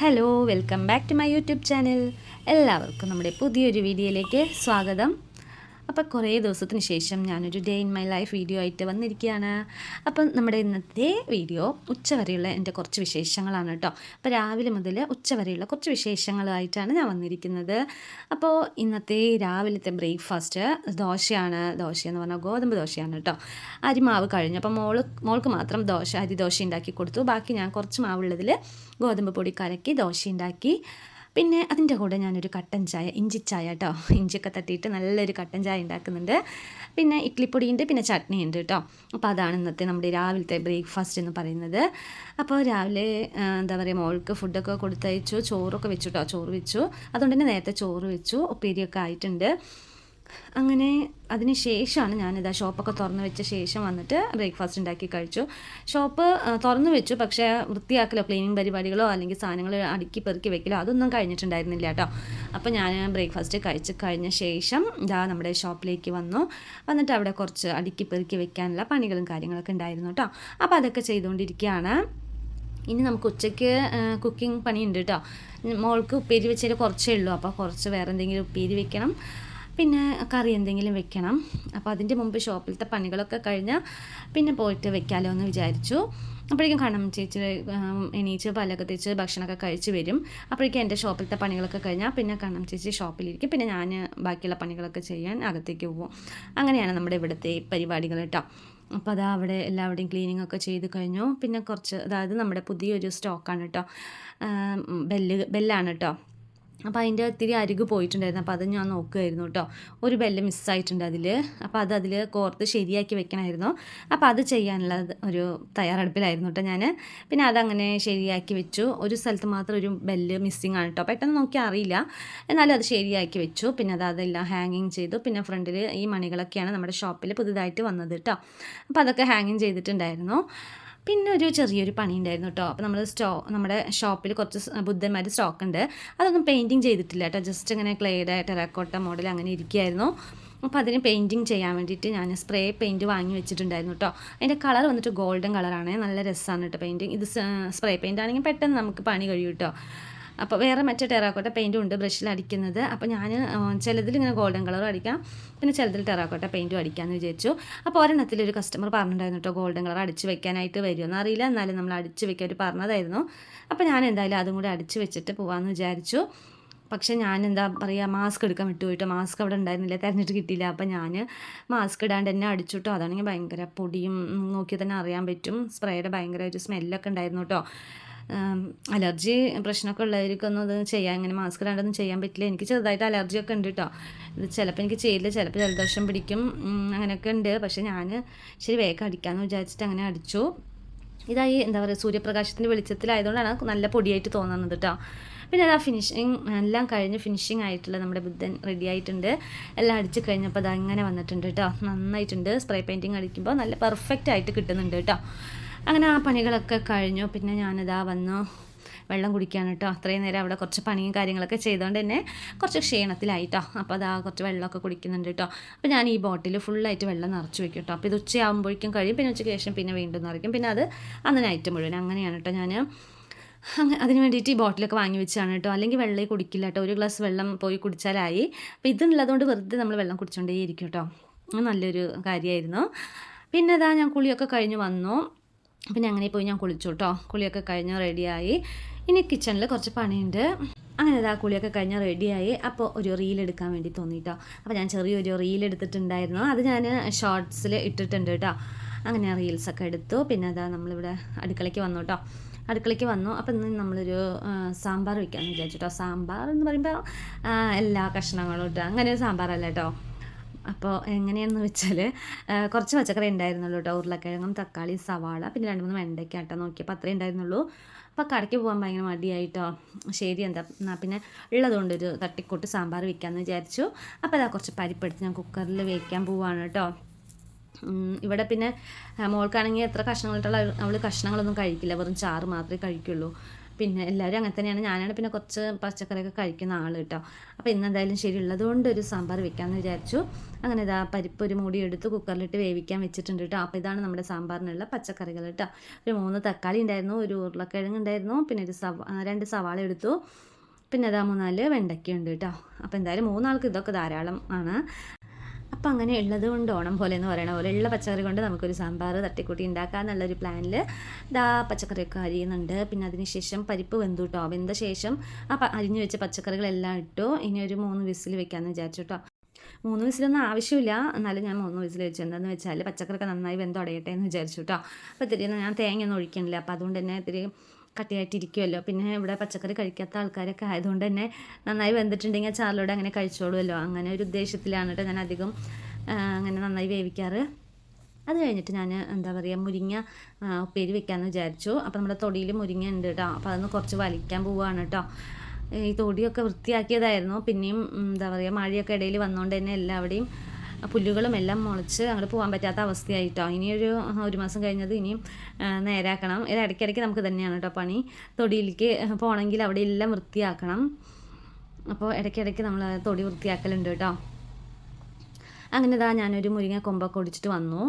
Hello welcome back to my YouTube channel എല്ലാവർക്കും നമ്മുടെ പുതിയൊരു വീഡിയോയിലേക്ക് സ്വാഗതം. അപ്പോൾ കുറേ ദിവസത്തിന് ശേഷം ഞാനൊരു day in my life video ആയിട്ട് വന്നിരിക്കുകയാണ്. അപ്പം നമ്മുടെ ഇന്നത്തെ വീഡിയോ ഉച്ചവരെയുള്ള എന്റെ കുറച്ച് വിശേഷങ്ങളാണ് കേട്ടോ. അപ്പോൾ രാവിലെ മുതൽ ഉച്ചവരെയുള്ള കുറച്ച് വിശേഷങ്ങളായിട്ടാണ് ഞാൻ വന്നിരിക്കുന്നത്. അപ്പോൾ ഇന്നത്തെ രാവിലത്തെ ബ്രേക്ക്ഫാസ്റ്റ് ദോശയാണ്. ദോശ എന്ന് പറഞ്ഞാൽ ഗോതമ്പ് ദോശയാണ് കേട്ടോ. അരിമാവ് കഴിഞ്ഞു. അപ്പോൾ മോൾ മോൾക്ക് മാത്രം ദോശ അരി ദോശ ഉണ്ടാക്കി കൊടുത്തു. ബാക്കി ഞാൻ കുറച്ച് മാവുള്ളതിൽ ഗോതമ്പ് പൊടി കലക്കി ദോശ ഉണ്ടാക്കി പിന്നെ അതിന്റെ കൂടെ ഞാനൊരു കട്ടൻ ചായ ഇഞ്ചി ചായ കേട്ടോ ഇഞ്ചിയൊക്കെ തട്ടിയിട്ട് നല്ലൊരു കട്ടൻ ചായ ഉണ്ടാക്കുന്നുണ്ട്. പിന്നെ ഇഡ്ലിപ്പൊടിയുണ്ട് പിന്നെ ചട്നി ഉണ്ട് കേട്ടോ അപ്പോൾ അതാണ് ഇന്നത്തെ നമ്മുടെ രാവിലത്തെ ബ്രേക്ക്ഫാസ്റ്റ് എന്ന് പറയുന്നത്. അപ്പോൾ രാവിലെ എന്താ പറയുക മോൾക്ക് ഫുഡൊക്കെ കൊടുത്തയച്ചു ചോറൊക്കെ വെച്ചു കേട്ടോ ചോറ് വെച്ചു. അതുകൊണ്ട് തന്നെ നേരത്തെ ചോറ് വെച്ചു. ഉപ്പേരിയൊക്കെ ആയിട്ടുണ്ട്. അങ്ങനെ അതിന് ശേഷമാണ് ഞാനിതാ ഷോപ്പൊക്കെ തുറന്നു വെച്ച ശേഷം വന്നിട്ട് ബ്രേക്ക്ഫാസ്റ്റ് ഉണ്ടാക്കി കഴിച്ചു. ഷോപ്പ് തുറന്നു വെച്ചു. പക്ഷേ വൃത്തിയാക്കലോ ക്ലീനിങ് പരിപാടികളോ അല്ലെങ്കിൽ സാധനങ്ങൾ അടുക്കി പെറുക്കി വെക്കലോ അതൊന്നും കഴിഞ്ഞിട്ടുണ്ടായിരുന്നില്ല കേട്ടോ. അപ്പോൾ ഞാൻ ബ്രേക്ക്ഫാസ്റ്റ് കഴിച്ച് കഴിഞ്ഞ ശേഷം ഇതാ നമ്മുടെ ഷോപ്പിലേക്ക് വന്നു. വന്നിട്ട് അവിടെ കുറച്ച് അടുക്കി പെറുക്കി വെക്കാനുള്ള പണികളും കാര്യങ്ങളൊക്കെ ഉണ്ടായിരുന്നു കേട്ടോ. അപ്പോൾ അതൊക്കെ ചെയ്തുകൊണ്ടിരിക്കുകയാണ്. ഇനി നമുക്ക് ഉച്ചയ്ക്ക് കുക്കിംഗ് പണിയുണ്ട് കേട്ടോ. മോൾക്ക് ഉപ്പേരി വെച്ചാൽ കുറച്ചേ ഉള്ളൂ. അപ്പോൾ കുറച്ച് വേറെ എന്തെങ്കിലും ഉപ്പേരി വെക്കണം. പിന്നെ കറി എന്തെങ്കിലും വെക്കണം. അപ്പോൾ അതിന്റെ മുമ്പ് ഷോപ്പിലത്തെ പണികളൊക്കെ കഴിഞ്ഞാൽ പിന്നെ പോയിട്ട് വെക്കാമല്ലോ എന്ന് വിചാരിച്ചു. അപ്പോഴേക്കും കണം ചേച്ചി എണീച്ച് പല്ലൊക്കെ തേച്ച് ഭക്ഷണമൊക്കെ കഴിച്ച് വരും. അപ്പോഴേക്കും എന്റെ ഷോപ്പിലത്തെ പണികളൊക്കെ കഴിഞ്ഞാൽ പിന്നെ കണ്ണം ചേച്ചി ഷോപ്പിലിരിക്കും. പിന്നെ ഞാൻ ബാക്കിയുള്ള പണികളൊക്കെ ചെയ്യാൻ അകത്തേക്ക് പോകും അങ്ങനെയാണ് നമ്മുടെ ഇവിടുത്തെ പരിപാടികൾ കേട്ടോ. അപ്പോൾ അതാ അവിടെ എല്ലാവരുടെയും ക്ലീനിങ് ഒക്കെ ചെയ്ത് കഴിഞ്ഞു. പിന്നെ കുറച്ച് അതായത് നമ്മുടെ പുതിയൊരു സ്റ്റോക്കാണ് കേട്ടോ. ബെല്ല് ബെല്ലാണ് കേട്ടോ. അപ്പോൾ അതിന്റെ ഒത്തിരി അരികു പോയിട്ടുണ്ടായിരുന്നു. അപ്പോൾ അത് ഞാൻ നോക്കുമായിരുന്നു കേട്ടോ ഒരു ബെല്ല് മിസ്സായിട്ടുണ്ട് അതിൽ അപ്പോൾ അത് അതിൽ കോർത്ത് ശരിയാക്കി വെക്കണമായിരുന്നു. അപ്പോൾ അത് ചെയ്യാനുള്ള ഒരു തയ്യാറെടുപ്പിലായിരുന്നു കേട്ടോ ഞാൻ പിന്നെ അതങ്ങനെ ശരിയാക്കി വെച്ചു. ഒരു സ്ഥലത്ത് മാത്രം ഒരു ബെല്ല് മിസ്സിങ് ആണ് കേട്ടോ പെട്ടെന്ന് നോക്കി അറിയില്ല. എന്നാലും അത് ശരിയാക്കി വെച്ചു. പിന്നെ അത് അതെല്ലാം ഹാങ്ങിങ് ചെയ്തു. പിന്നെ ഫ്രണ്ടിൽ ഈ മണികളൊക്കെയാണ് നമ്മുടെ ഷോപ്പിൽ പുതുതായിട്ട് വന്നത് കേട്ടോ അപ്പോൾ അതൊക്കെ ഹാങ്ങിങ് ചെയ്തിട്ടുണ്ടായിരുന്നു. പിന്നെ ഒരു ചെറിയൊരു പണി ഉണ്ടായിരുന്നു കേട്ടോ അപ്പോൾ നമ്മൾ സ്റ്റോ നമ്മുടെ ഷോപ്പിൽ കുറച്ച് ബുദ്ധന്മാർ സ്റ്റോക്ക് ഉണ്ട് അതൊന്നും പെയിന്റിങ് ചെയ്തിട്ടില്ല കേട്ടോ ജസ്റ്റ് ഇങ്ങനെ ക്ലേഡ് ടെറാക്കോട്ട മോഡൽ അങ്ങനെ ഇരിക്കുകയായിരുന്നു അപ്പോൾ അതിന് പെയിന്റിങ് ചെയ്യാൻ വേണ്ടിയിട്ട് ഞാൻ സ്പ്രേ പെയിന്റ് വാങ്ങി വെച്ചിട്ടുണ്ടായിരുന്നു കേട്ടോ അതിന്റെ കളർ വന്നിട്ട് ഗോൾഡൻ കളറാണ്. നല്ല രസമാണ് കേട്ടോ പെയിന്റിങ് ഇത് സ്പ്രേ പെയിന്റ് ആണെങ്കിൽ പെട്ടെന്ന് നമുക്ക് പണി കഴിയും കേട്ടോ അപ്പോൾ വേറെ മറ്റേ ടെറാക്കോട്ട പെയിന്റും ഉണ്ട് ബ്രഷിൽ അടിക്കുന്നത്. അപ്പോൾ ഞാൻ ചിലതിൽ ഇങ്ങനെ ഗോൾഡൻ കളർ അടിക്കാം. പിന്നെ ചിലതിൽ ടെറാക്കോട്ട പെയിന്റും അടിക്കാമെന്ന് വിചാരിച്ചു. അപ്പോൾ ഒരെണ്ണത്തിൽ ഒരു കസ്റ്റമർ പറഞ്ഞിട്ടുണ്ടായിരുന്നു കേട്ടോ ഗോൾഡൻ കളർ അടിച്ച് വെക്കാനായിട്ട് വരുമെന്ന് അറിയില്ല എന്നാലും നമ്മൾ അടിച്ച് വെക്കാൻ പറഞ്ഞതായിരുന്നു. അപ്പോൾ ഞാൻ എന്തായാലും അതും കൂടി അടിച്ച് വെച്ചിട്ട് പോകാമെന്ന് വിചാരിച്ചു. പക്ഷെ ഞാൻ എന്താ പറയുക മാസ്ക് എടുക്കാൻ വിട്ടുപോയിട്ട്. മാസ്ക് അവിടെ ഉണ്ടായിരുന്നില്ല തിരഞ്ഞിട്ട് കിട്ടിയില്ല. അപ്പോൾ ഞാൻ മാസ്ക് ഇടാണ്ട് തന്നെ അടിച്ചിട്ടോ അതാണെങ്കിൽ ഭയങ്കര പൊടിയും നോക്കി തന്നെ അറിയാൻ പറ്റും. സ്പ്രേയുടെ ഭയങ്കര ഒരു സ്മെല്ലൊക്കെ ഉണ്ടായിരുന്നു കേട്ടോ അലർജി പ്രശ്നമൊക്കെ ഉള്ളവർക്കൊന്നും ഇത് ചെയ്യാൻ ഇങ്ങനെ മാസ്ക് ഇടാണ്ടൊന്നും ചെയ്യാൻ പറ്റില്ല. എനിക്ക് ചെറുതായിട്ട് അലർജി ഒക്കെ ഉണ്ട് കേട്ടോ ഇത് ചിലപ്പോൾ എനിക്ക് ചെയ്യില്ല ചിലപ്പോൾ ജലദോഷം പിടിക്കും അങ്ങനെയൊക്കെ ഉണ്ട്. പക്ഷേ ഞാൻ ശരി വേഗം അടിക്കാമെന്ന് വിചാരിച്ചിട്ട് അങ്ങനെ അടിച്ചു. ഇതായി എന്താ പറയുക സൂര്യപ്രകാശത്തിന്റെ വെളിച്ചത്തിലായതുകൊണ്ടാണ് നല്ല പൊടിയായിട്ട് തോന്നുന്നത് കേട്ടോ പിന്നെ അതാ ഫിനിഷിങ് എല്ലാം കഴിഞ്ഞ് ഫിനിഷിങ് ആയിട്ടുള്ള നമ്മുടെ ബുദ്ധൻ റെഡി ആയിട്ടുണ്ട്. എല്ലാം അടിച്ച് കഴിഞ്ഞപ്പോൾ അത് അങ്ങനെ വന്നിട്ടുണ്ട് കേട്ടോ നന്നായിട്ടുണ്ട്. സ്പ്രേ പെയിന്റിങ് അടിക്കുമ്പോൾ നല്ല പെർഫെക്റ്റ് ആയിട്ട് കിട്ടുന്നുണ്ട് കേട്ടോ അങ്ങനെ ആ പണികളൊക്കെ കഴിഞ്ഞു. പിന്നെ ഞാനിതാ വന്നു വെള്ളം കുടിക്കാൻ കേട്ടോ അത്രയും നേരം അവിടെ കുറച്ച് പണിയും കാര്യങ്ങളൊക്കെ ചെയ്തുകൊണ്ട് തന്നെ കുറച്ച് ക്ഷീണത്തിലായിട്ടോ. അപ്പോൾ അതാ കുറച്ച് വെള്ളമൊക്കെ കുടിക്കുന്നുണ്ട് കേട്ടോ അപ്പോൾ ഞാൻ ഈ ബോട്ടിൽ ഫുള്ളായിട്ട് വെള്ളം നിറച്ച് വെക്കും കേട്ടോ അപ്പോൾ ഇത് ഉച്ചയാകുമ്പോഴേക്കും കഴിയും. പിന്നെ ഉച്ചയ്ക്ക് ശേഷം പിന്നെ വീണ്ടും നിറയ്ക്കും. പിന്നെ അത് അന്ന് നൈറ്റ് മുഴുവൻ അങ്ങനെയാണ് കേട്ടോ ഞാൻ അങ്ങനെ അതിന് വേണ്ടിയിട്ട് ഈ ബോട്ടിലൊക്കെ വാങ്ങി വെച്ചാണ് കേട്ടോ അല്ലെങ്കിൽ വെള്ളം കുടിക്കില്ല കേട്ടോ ഒരു ഗ്ലാസ് വെള്ളം പോയി കുടിച്ചാലായി. അപ്പോൾ ഇതുള്ളതുകൊണ്ട് വെറുതെ നമ്മൾ വെള്ളം കുടിച്ചുകൊണ്ടേ ഇരിക്കും കേട്ടോ നല്ലൊരു കാര്യമായിരുന്നു പിന്നെ അതാ ഞാൻ കുളിയൊക്കെ കഴിഞ്ഞ് വന്നു. പിന്നെ അങ്ങനെ പോയി ഞാൻ കുളിച്ചു കേട്ടോ കുളിയൊക്കെ കഴിഞ്ഞ് റെഡിയായി ഇനി കിച്ചണിൽ കുറച്ച് പണിയുണ്ട്. അങ്ങനെ ഇതാ കുളിയൊക്കെ കഴിഞ്ഞ് റെഡിയായി അപ്പോൾ ഒരു റീൽ എടുക്കാൻ വേണ്ടി തോന്നിട്ടോ അപ്പോൾ ഞാൻ ചെറിയൊരു റീൽ എടുത്തിട്ടുണ്ടായിരുന്നു. അത് ഞാൻ ഷോർട്സിൽ ഇട്ടിട്ടുണ്ട് കേട്ടോ അങ്ങനെ റീൽസൊക്കെ എടുത്തു. പിന്നെ അതാ നമ്മളിവിടെ അടുക്കളയ്ക്ക് വന്നു കേട്ടോ അടുക്കളയ്ക്ക് വന്നു. അപ്പോൾ ഇന്ന് നമ്മളൊരു സാമ്പാർ വയ്ക്കാമെന്ന് വിചാരിച്ചു കേട്ടോ സാമ്പാർ എന്ന് പറയുമ്പോൾ എല്ലാ കഷ്ണങ്ങളും ഇട്ട്. അങ്ങനെ സാമ്പാറല്ല കേട്ടോ അപ്പോൾ എങ്ങനെയാണെന്ന് വെച്ചാൽ കുറച്ച് പച്ചക്കറി ഉണ്ടായിരുന്നുള്ളൂ കേട്ടോ ഉരുളക്കിഴങ്ങും തക്കാളി സവാള പിന്നെ രണ്ട് മൂന്ന് വെണ്ടയ്ക്ക കേട്ടോ നോക്കിയപ്പോൾ അത്രേ ഉണ്ടായിരുന്നുള്ളൂ. അപ്പോൾ കടയ്ക്ക് പോകാൻ ഭയങ്കര മടിയായിട്ടോ. ശരി എന്താ എന്നാൽ പിന്നെ ഉള്ളതുകൊണ്ട് ഒരു തട്ടിക്കൂട്ട് സാമ്പാർ വയ്ക്കാമെന്ന് വിചാരിച്ചു. അപ്പോൾ അതാ കുറച്ച് പരിപ്പെടുത്ത് ഞാൻ കുക്കറിൽ വയ്ക്കാൻ പോവാണ് കേട്ടോ ഇവിടെ പിന്നെ മോൾക്കാണെങ്കിൽ എത്ര കഷ്ണങ്ങളിട്ടുള്ള അവൾ കഷ്ണങ്ങളൊന്നും കഴിക്കില്ല. വെറും ചാറ് മാത്രമേ കഴിക്കുള്ളൂ. പിന്നെ എല്ലാവരും അങ്ങനെ തന്നെയാണ്. ഞാനാണ് പിന്നെ കുറച്ച് പച്ചക്കറിയൊക്കെ കഴിക്കുന്ന ആൾ കേട്ടോ. അപ്പോൾ ഇന്ന് എന്തായാലും ശരിയുള്ളത് കൊണ്ട് ഒരു സാമ്പാർ വെക്കാമെന്ന് വിചാരിച്ചു. അങ്ങനെ ഇതാ പരിപ്പ് ഒരു മൂടി എടുത്ത് കുക്കറിലിട്ട് വേവിക്കാൻ വെച്ചിട്ടുണ്ട് കേട്ടോ. അപ്പോൾ ഇതാണ് നമ്മുടെ സാമ്പാറിനുള്ള പച്ചക്കറികൾ കേട്ടോ. ഒരു മൂന്ന് തക്കാളി ഉണ്ടായിരുന്നു ഒരു ഉരുളക്കിഴങ്ങ് ഉണ്ടായിരുന്നു പിന്നെ ഒരു സവ രണ്ട് സവാള എടുത്തു. പിന്നെ അതാ മൂന്നാൽ വെണ്ടയ്ക്ക ഉണ്ട് കേട്ടോ. അപ്പോൾ എന്തായാലും മൂന്നാൾക്ക് ഇതൊക്കെ ധാരാളം ആണ്. അപ്പോൾ അങ്ങനെ ഉള്ളത് കൊണ്ട് ഓണം പോലെ എന്ന് പറയണ പോലെ ഉള്ള പച്ചക്കറി കൊണ്ട് നമുക്കൊരു സാമ്പാർ തട്ടിക്കൂട്ടി ഉണ്ടാക്കുക എന്നുള്ളൊരു പ്ലാനിൽ ദാ പച്ചക്കറിയൊക്കെ അരിയുന്നുണ്ട്. പിന്നെ അതിന് ശേഷം പരിപ്പ് വെന്തു കേട്ടോ വെന്ത ശേഷം ആ അരിഞ്ഞു വെച്ച പച്ചക്കറികളെല്ലാം ഇട്ടു. ഇനി ഒരു മൂന്ന് വിസിൽ വെക്കാമെന്ന് വിചാരിച്ചു കേട്ടോ മൂന്ന് വിസിലൊന്നും ആവശ്യമില്ല. എന്നാലും ഞാൻ മൂന്ന് വിസിൽ വെച്ചു. എന്താണെന്ന് വെച്ചാൽ പച്ചക്കറിയൊക്കെ നന്നായി വെന്തടയട്ടെ എന്ന് വിചാരിച്ചു കേട്ടോ അപ്പോൾ ഇത്തിരി ഞാൻ തേങ്ങ ഒന്നും ഒഴിക്കണില്ല. അപ്പോൾ അതുകൊണ്ട് തന്നെ ഇത്തിരി കട്ടിയായിട്ടിരിക്കുമല്ലോ പിന്നെ ഇവിടെ പച്ചക്കറി കഴിക്കാത്ത ആൾക്കാരൊക്കെ ആയതുകൊണ്ട് തന്നെ നന്നായി വെന്തിട്ടുണ്ടെങ്കിൽ ചാറിലൂടെ അങ്ങനെ കഴിച്ചോളുമല്ലോ അങ്ങനെ ഒരു ഉദ്ദേശത്തിലാണ് കേട്ടോ ഞാൻ അധികം അങ്ങനെ നന്നായി വേവിക്കാറ്. അത് കഴിഞ്ഞിട്ട് ഞാൻ എന്താ പറയുക മുരിങ്ങ ഉപ്പേരി വെക്കാമെന്ന് വിചാരിച്ചു. അപ്പോൾ നമ്മുടെ തൊടിയിൽ മുരിങ്ങ ഉണ്ട് കേട്ടോ അപ്പോൾ അതൊന്ന് കുറച്ച് വലിക്കാൻ പോവുകയാണ് കേട്ടോ ഈ തൊടിയൊക്കെ വൃത്തിയാക്കിയതായിരുന്നു. പിന്നെയും എന്താ പറയുക മഴയൊക്കെ ഇടയിൽ വന്നുകൊണ്ട് തന്നെ എല്ലാവിടെയും പുല്ലുകളും എല്ലാം മുളച്ച് അങ്ങോട്ട് പോകാൻ പറ്റാത്ത അവസ്ഥയായിട്ടോ. ഇനിയൊരു ഒരു മാസം കഴിഞ്ഞത് ഇനിയും നേരാക്കണം. ഇത് ഇടയ്ക്കിടയ്ക്ക് നമുക്ക് തന്നെയാണ് കേട്ടോ പണി. തൊടിയിലേക്ക് പോകണമെങ്കിൽ അവിടെ എല്ലാം വൃത്തിയാക്കണം. അപ്പോൾ ഇടയ്ക്കിടയ്ക്ക് നമ്മൾ തൊടി വൃത്തിയാക്കലുണ്ട് കേട്ടോ അങ്ങനെ ഇതാ ഞാനൊരു മുരിങ്ങ കൊമ്പൊക്കെ ഒടിച്ചിട്ട് വന്നു.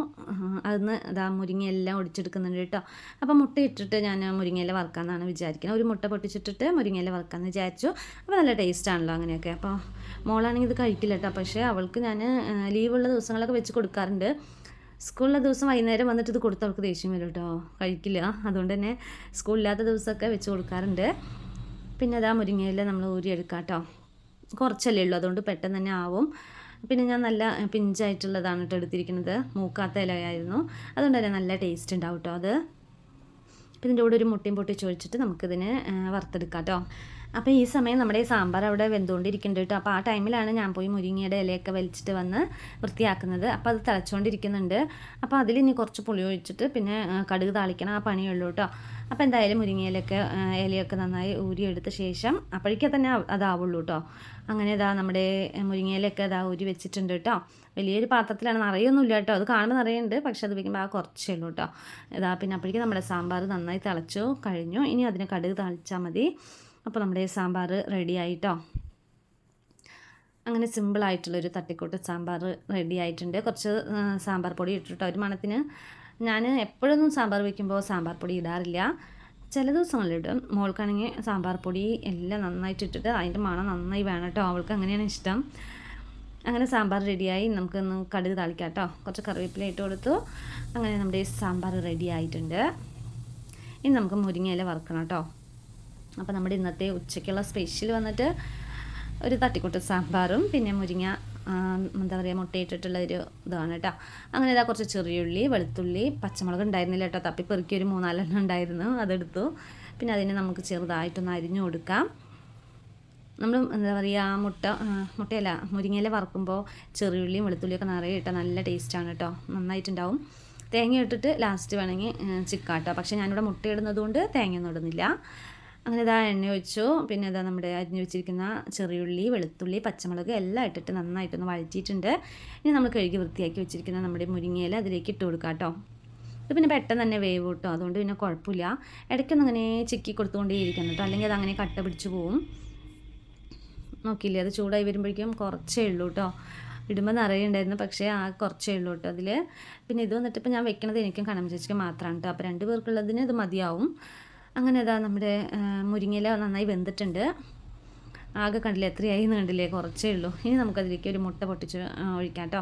അതിന്ന് ഇതാ മുരിങ്ങയെല്ലാം ഒടിച്ചെടുക്കുന്നുണ്ട് കേട്ടോ. അപ്പോൾ മുട്ട ഇട്ടിട്ട് ഞാൻ മുരിങ്ങയില വറുക്കാമെന്നാണ് വിചാരിക്കുന്നത് ഒരു മുട്ട പൊട്ടിച്ചിട്ടിട്ട് മുരിങ്ങയില വറുക്കാമെന്ന് വിചാരിച്ചു. അപ്പോൾ നല്ല ടേസ്റ്റ് ആണല്ലോ അങ്ങനെയൊക്കെ. അപ്പോൾ മോളാണെങ്കിൽ ഇത് കഴിക്കില്ല കേട്ടോ. പക്ഷേ അവൾക്ക് ഞാൻ ലീവുള്ള ദിവസങ്ങളൊക്കെ വെച്ച് കൊടുക്കാറുണ്ട്. സ്കൂളിലെ ദിവസം വൈകുന്നേരം വന്നിട്ട് ഇത് കൊടുത്ത് അവൾക്ക് ദേഷ്യം വരും കേട്ടോ. കഴിക്കില്ല. അതുകൊണ്ട് തന്നെ സ്കൂളില്ലാത്ത ദിവസമൊക്കെ വെച്ച് കൊടുക്കാറുണ്ട്. പിന്നെ അതാ മുരിങ്ങയില നമ്മൾ ഊരിയെടുക്കാം കേട്ടോ. കുറച്ചല്ലേ ഉള്ളൂ. അതുകൊണ്ട് പെട്ടെന്ന് തന്നെ ആവും. പിന്നെ ഞാൻ നല്ല പിഞ്ചായിട്ടുള്ളതാണ് കേട്ടോ എടുത്തിരിക്കുന്നത്. മൂക്കാത്ത ഇലയായിരുന്നു. അതുകൊണ്ട് തന്നെ നല്ല ടേസ്റ്റ് ഉണ്ടാവും കേട്ടോ അത്. പിന്നെ ഇതിന്റെ കൂടെ ഒരു മുട്ടയും പൊട്ടി ചോദിച്ചിട്ട് നമുക്കിതിന് വറുത്തെടുക്കാം കേട്ടോ അപ്പോൾ ഈ സമയം നമ്മുടെ സാമ്പാർ അവിടെ വെന്തുകൊണ്ടിരിക്കുന്നുണ്ട് കേട്ടോ. അപ്പോൾ ആ ടൈമിലാണ് ഞാൻ പോയി മുരിങ്ങയുടെ ഇലയൊക്കെ വലിച്ചിട്ട് വന്ന് വൃത്തിയാക്കുന്നത്. അപ്പോൾ അത് തിളച്ചുകൊണ്ടിരിക്കുന്നുണ്ട് അപ്പോൾ അതിൽ ഇനി കുറച്ച് പുളി ഒഴിച്ചിട്ട് പിന്നെ കടുക് താളിക്കണം ആ പണിയുള്ളൂ കേട്ടോ. അപ്പോൾ എന്തായാലും മുരിങ്ങയിലൊക്കെ ഇലയൊക്കെ നന്നായി ഊരിയെടുത്ത ശേഷം അപ്പോഴേക്കേ തന്നെ അതാവുള്ളൂ കേട്ടോ. അങ്ങനെ ഇതാ നമ്മുടെ മുരിങ്ങയിലൊക്കെ ഇതാ ഊരി വെച്ചിട്ടുണ്ട് കേട്ടോ. വലിയൊരു പാത്രത്തിലാണ്. നിറയൊന്നുമില്ല കേട്ടോ. അത് കാണുമ്പോൾ നിറയുണ്ട്. പക്ഷെ അത് വയ്ക്കുമ്പോൾ ആ കുറച്ചേ ഉള്ളൂ കേട്ടോ. ഇതാ പിന്നെ അപ്പോഴേക്കും നമ്മുടെ സാമ്പാർ നന്നായി തിളച്ചു കഴിഞ്ഞു. ഇനി അതിന് കടുക് തളിച്ചാൽ മതി. അപ്പോൾ നമ്മുടെ സാമ്പാർ റെഡി ആയിട്ടോ? അങ്ങനെ സിമ്പിളായിട്ടുള്ളൊരു തട്ടിക്കൂട്ട് സാമ്പാർ റെഡി ആയിട്ടുണ്ട്. കുറച്ച് സാമ്പാർ പൊടി ഇട്ടിട്ടോ ഒരു മണത്തിന്. ഞാൻ എപ്പോഴൊന്നും സാമ്പാർ വയ്ക്കുമ്പോൾ സാമ്പാർ പൊടി ഇടാറില്ല. ചില ദിവസങ്ങളിൽ ദിവസങ്ങളിലിടും മോൾക്കാണെങ്കിൽ സാമ്പാർ പൊടി എല്ലാം നന്നായിട്ട് ഇട്ടിട്ട് അതിന്റെ മണം നന്നായി വേണം കേട്ടോ അവൾക്ക് അങ്ങനെയാണ് ഇഷ്ടം. അങ്ങനെ സാമ്പാർ റെഡിയായി നമുക്കൊന്ന് കടുക് താളിക്കാം കേട്ടോ കുറച്ച് കറിവേപ്പില ഇട്ട് കൊടുത്തു. അങ്ങനെ നമ്മുടെ സാമ്പാർ റെഡി ആയിട്ടുണ്ട്. ഇനി നമുക്ക് മുരിങ്ങയില വറുക്കണം കേട്ടോ. അപ്പോൾ നമ്മുടെ ഇന്നത്തെ ഉച്ചയ്ക്കുള്ള സ്പെഷ്യൽ വന്നിട്ട് ഒരു തട്ടിക്കൂട്ട് സാമ്പാറും പിന്നെ മുരിങ്ങ എന്താ പറയുക മുട്ടയിട്ടിട്ടുള്ള ഒരു ഇതാണ് കേട്ടോ. അങ്ങനെ ഇതാ കുറച്ച് ചെറിയുള്ളി വെളുത്തുള്ളി പച്ചമുളക് ഉണ്ടായിരുന്നില്ല കേട്ടോ. തപ്പി പെറുക്കി ഒരു മൂന്നാലെണ്ണം ഉണ്ടായിരുന്നു അതെടുത്തു. പിന്നെ അതിനെ നമുക്ക് ചെറുതായിട്ടൊന്ന് അരിഞ്ഞു കൊടുക്കാം. നമ്മൾ എന്താ പറയുക മുട്ട മുട്ടയല്ല മുരിങ്ങയില വറുക്കുമ്പോൾ ചെറിയുള്ളിയും വെളുത്തുള്ളിയൊക്കെ നിറയെ ഇട്ടാൽ നല്ല ടേസ്റ്റാണ് കേട്ടോ. നന്നായിട്ടുണ്ടാവും. തേങ്ങ ഇട്ടിട്ട് ലാസ്റ്റ് വേണമെങ്കിൽ ചിക്കാട്ടോ. പക്ഷേ ഞാനിവിടെ മുട്ട ഇടുന്നത് തേങ്ങയൊന്നും ഇടുന്നില്ല. അങ്ങനെ ഇതാ എണ്ണ ഒഴിച്ചു. പിന്നെ ഇതാ നമ്മുടെ അരിഞ്ഞു വെച്ചിരിക്കുന്ന ചെറിയുള്ളി വെളുത്തുള്ളി പച്ചമുളക് എല്ലാം ഇട്ടിട്ട് നന്നായിട്ടൊന്ന് വഴറ്റിയിട്ടുണ്ട്. ഇനി നമ്മൾ കഴുകി വൃത്തിയാക്കി വെച്ചിരിക്കുന്ന നമ്മുടെ മുരിങ്ങയില അതിലേക്ക് ഇട്ട് കൊടുക്കാം കേട്ടോ. ഇത് പിന്നെ പെട്ടെന്ന് തന്നെ വേവ് കിട്ടും. അതുകൊണ്ട് പിന്നെ കുഴപ്പമില്ല. ഇടയ്ക്കൊന്നും അങ്ങനെ ചിക്കി കൊടുത്തുകൊണ്ടേ ഇരിക്കണം കേട്ടോ. അല്ലെങ്കിൽ അത് അങ്ങനെ കട്ട പിടിച്ച് പോവും. നോക്കിയില്ലേ? അത് ചൂടായി വരുമ്പോഴേക്കും കുറച്ചേ ഉള്ളൂ കേട്ടോ. ഇടുമ്പോൾ നിറയുണ്ടായിരുന്നു പക്ഷേ ആ കുറച്ചേ ഉള്ളൂ കേട്ടോ അതിൽ പിന്നെ ഇത് വന്നിട്ട് ഇപ്പോൾ ഞാൻ വെക്കണത് എനിക്കും കണം ചേച്ചിക്ക് മാത്രമാണ് കേട്ടോ. അപ്പോൾ രണ്ട് പേർക്കുള്ളതിന് ഇത് മതിയാവും. അങ്ങനെ അതാ നമ്മുടെ മുരിങ്ങയില നന്നായി വെന്തിട്ടുണ്ട്. ആകെ കണ്ടില്ലേ എത്രയായി എന്ന് കണ്ടില്ലേ കുറച്ചേ ഉള്ളൂ. ഇനി നമുക്കതിലേക്ക് ഒരു മുട്ട പൊട്ടിച്ച് ഒഴിക്കാം കേട്ടോ.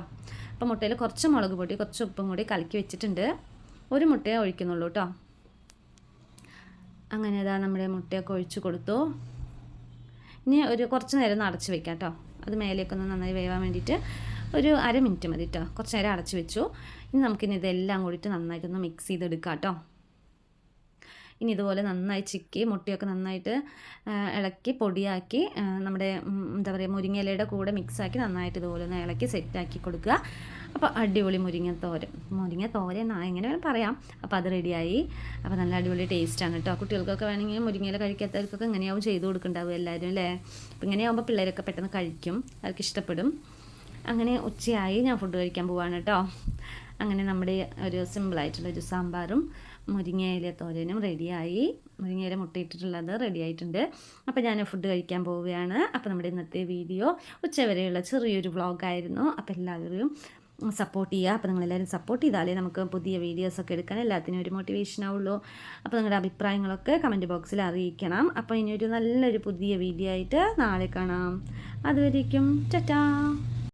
അപ്പോൾ മുട്ടയിൽ കുറച്ച് മുളക് പൊടി കുറച്ച് ഉപ്പും കൂടി കലക്കി വെച്ചിട്ടുണ്ട്. ഒരു മുട്ടയെ ഒഴിക്കുന്നുള്ളൂ കേട്ടോ. അങ്ങനെ ഇതാ നമ്മുടെ മുട്ടയൊക്കെ ഒഴിച്ച് കൊടുത്തു. ഇനി ഒരു കുറച്ച് നേരം അടച്ച് വെക്കാം കേട്ടോ. അത് മേലേക്കൊന്ന് നന്നായി വേവാൻ വേണ്ടിയിട്ട് ഒരു അര മിനിറ്റ് മതി കേട്ടോ. കുറച്ച് നേരം അടച്ച് വെച്ചു. ഇനി നമുക്കിനി ഇതെല്ലാം കൂടിയിട്ട് നന്നായിട്ടൊന്ന് മിക്സ് ചെയ്തെടുക്കാം കേട്ടോ. ഇനി ഇതുപോലെ നന്നായി ചിക്കി മുട്ടിയൊക്കെ നന്നായിട്ട് ഇളക്കി പൊടിയാക്കി നമ്മുടെ എന്താ പറയുക മുരിങ്ങയിലയുടെ കൂടെ മിക്സാക്കി നന്നായിട്ട് ഇതുപോലെ ഒന്ന് ഇളക്കി സെറ്റാക്കി കൊടുക്കുക. അപ്പോൾ അടിപൊളി മുരിങ്ങ തോരൻ മുരിങ്ങ തോരൻ എന്നാ എങ്ങനെ വേണം പറയാം. അപ്പോൾ അത് റെഡിയായി. അപ്പോൾ നല്ല അടിപൊളി ടേസ്റ്റാണ് കേട്ടോ കുട്ടികൾക്കൊക്കെ വേണമെങ്കിൽ മുരിങ്ങയില കഴിക്കാത്തവർക്കൊക്കെ ഇങ്ങനെയാവും ചെയ്ത് കൊടുക്കുന്നുണ്ടാവും എല്ലാവരും അല്ലേ? അപ്പോൾ ഇങ്ങനെയാവുമ്പോൾ പിള്ളേരൊക്കെ പെട്ടെന്ന് കഴിക്കും. അവർക്ക് ഇഷ്ടപ്പെടും. അങ്ങനെ ഉച്ചയായി ഞാൻ ഫുഡ് കഴിക്കാൻ പോവാണ് കേട്ടോ അങ്ങനെ നമ്മുടെ ഒരു സിമ്പിളായിട്ടുള്ളൊരു സാമ്പാറും മുരിങ്ങയില തോരനും റെഡിയായി. മുരിങ്ങയില മുട്ടയിട്ടിട്ടുള്ളത് റെഡി ആയിട്ടുണ്ട് അപ്പോൾ ഞാൻ ഫുഡ് കഴിക്കാൻ പോവുകയാണ്. അപ്പോൾ നമ്മുടെ ഇന്നത്തെ വീഡിയോ ഉച്ചവരെയുള്ള ചെറിയൊരു വ്ളോഗായിരുന്നു അപ്പോൾ എല്ലാവരും സപ്പോർട്ട് ചെയ്യുക. അപ്പോൾ നിങ്ങളെല്ലാവരും സപ്പോർട്ട് ചെയ്താലേ നമുക്ക് പുതിയ വീഡിയോസൊക്കെ എടുക്കാൻ എല്ലാത്തിനും ഒരു മോട്ടിവേഷൻ ആവുള്ളൂ. അപ്പോൾ നിങ്ങളുടെ അഭിപ്രായങ്ങളൊക്കെ കമന്റ് ബോക്സിൽ അറിയിക്കണം. അപ്പോൾ ഇനിയൊരു നല്ലൊരു പുതിയ വീഡിയോ ആയിട്ട് നാളെ കാണാം. അതുവരേക്കും ചറ്റാ